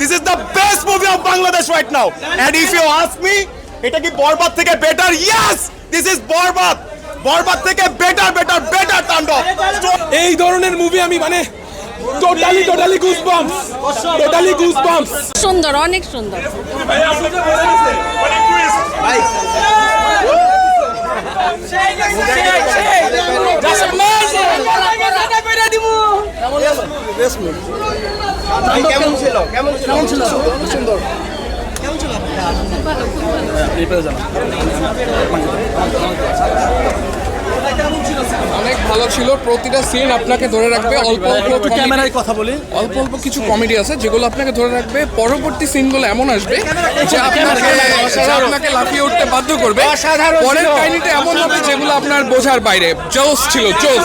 This is the best movie of Bangladesh right now and if you ask me এটা কি বরবাদ থেকে better yes this is Borbaad. Borbaad থেকে better better better তাণ্ডব। এই ধরনের movie আমি মানে totally totally goose bumps totally goose bumps সুন্দর। অনেক সুন্দর অনেক ভালো ছিল প্রতিটা সিন আপনাকে ধরে রাখবে অল্প অল্প ক্যামেরায় কথা বলি অল্প অল্প কিছু কমেডি আছে যেগুলো আপনাকে ধরে রাখবে পরবর্তী সিনগুলো এমন আসবে যে আপনাকে আপনাকে লাফিয়ে উঠতে বাধ্য করবে পরের কাহিনীটা এমন হবে যেগুলো আপনার বোঝার বাইরে জোস ছিল জোস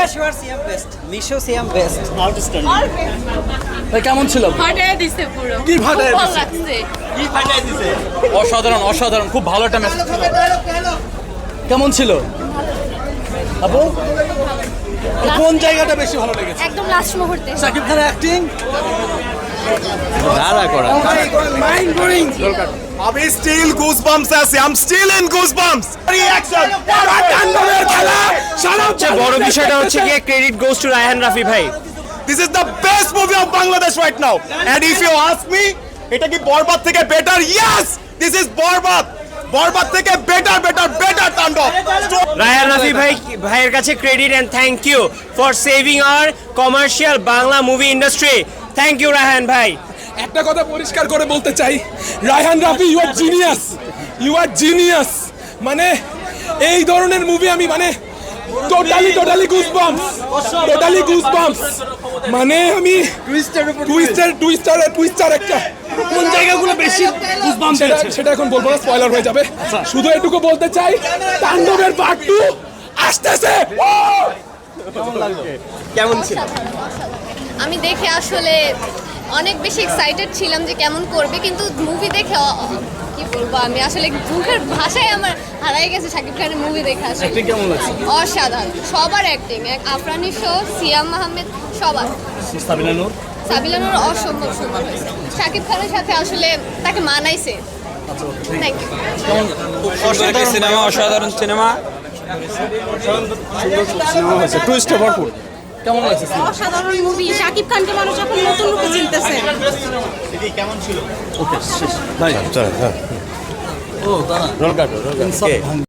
best. You are CM best. Misho CM best. ভাই কেমন ছিল? ফাটায় দিছে পুরো। কি ফাটায় খুব ভালো লাগছে। অসাধারণ অসাধারণ খুব ভালো একটা মেসেজ কেমন ছিল? আপু? কোন জায়গাটা বেশি ভালো লেগেছে? একদম লাস্ট মুহূর্তে। সাকিব খানের অ্যাক্টিং আমি স্টিল গুজ বাম্পস আছি। I am still in goose bumps reaction খেলা বড় বিষয়টা হচ্ছে কি credit goes to Raihan Rafi ভাই। This is the best movie of Bangladesh right now and if you ask me এটা কি বরবাদ থেকে better yes this is Borbaad. Borbaad থেকে বেটার বেটার বেটার তাণ্ডব। রায়হান রাফি ভাই ভাইয়ের কাছে credit and thank you for saving our commercial Bangla movie industry thank you Raihan ভাই। একটা কথা পরিষ্কার করে বলতে চাই। Raihan Rafi you are genius you are genius মানে এই ধরনের মুভি আমি মানে totally totally goose bumps totally goose bumps মানে আমি টুইস্টার টুইস্টার টুইস্টার একটা। কোন জায়গাগুলো বেশি গুজবাম সেটা সেটা এখন বলব না স্পয়লার হয়ে যাবে। শুধু এটুকু বলতে চাই তাণ্ডবের পার্ট টু আসতেছে। কেমন ছিল? আমি দেখে আসলে অনেক বেশি এক্সাইটেড ছিলাম যে কেমন করবে কিন্তু মুভি দেখে কি বলব আমি? আসলে মুখের ভাষায় আমার হারাই গেছে শাকিব খানের মুভি দেখে আসলে? অসাধারণ। সবার অ্যাক্টিং এক আফরানি শো সিয়াম আহমেদ সবার। সাবিনা নূর? সাবিলানোর অসম্ভব সুন্দর হয়েছে। শাকিব খানের সাথে আসলে তাকে মানাইছে। থ্যাংক ইউ সুন্দর সিনেমা অসাধারণ সিনেমা টুইস্টে ভরপুর। কেমন লাগছে অসাধারণ মুভি শাকিব খানকে মানুষ এখন নতুন রূপে চিনতেছে। ভাই চল হ্যাঁ ও তারা রোল কাটো রোল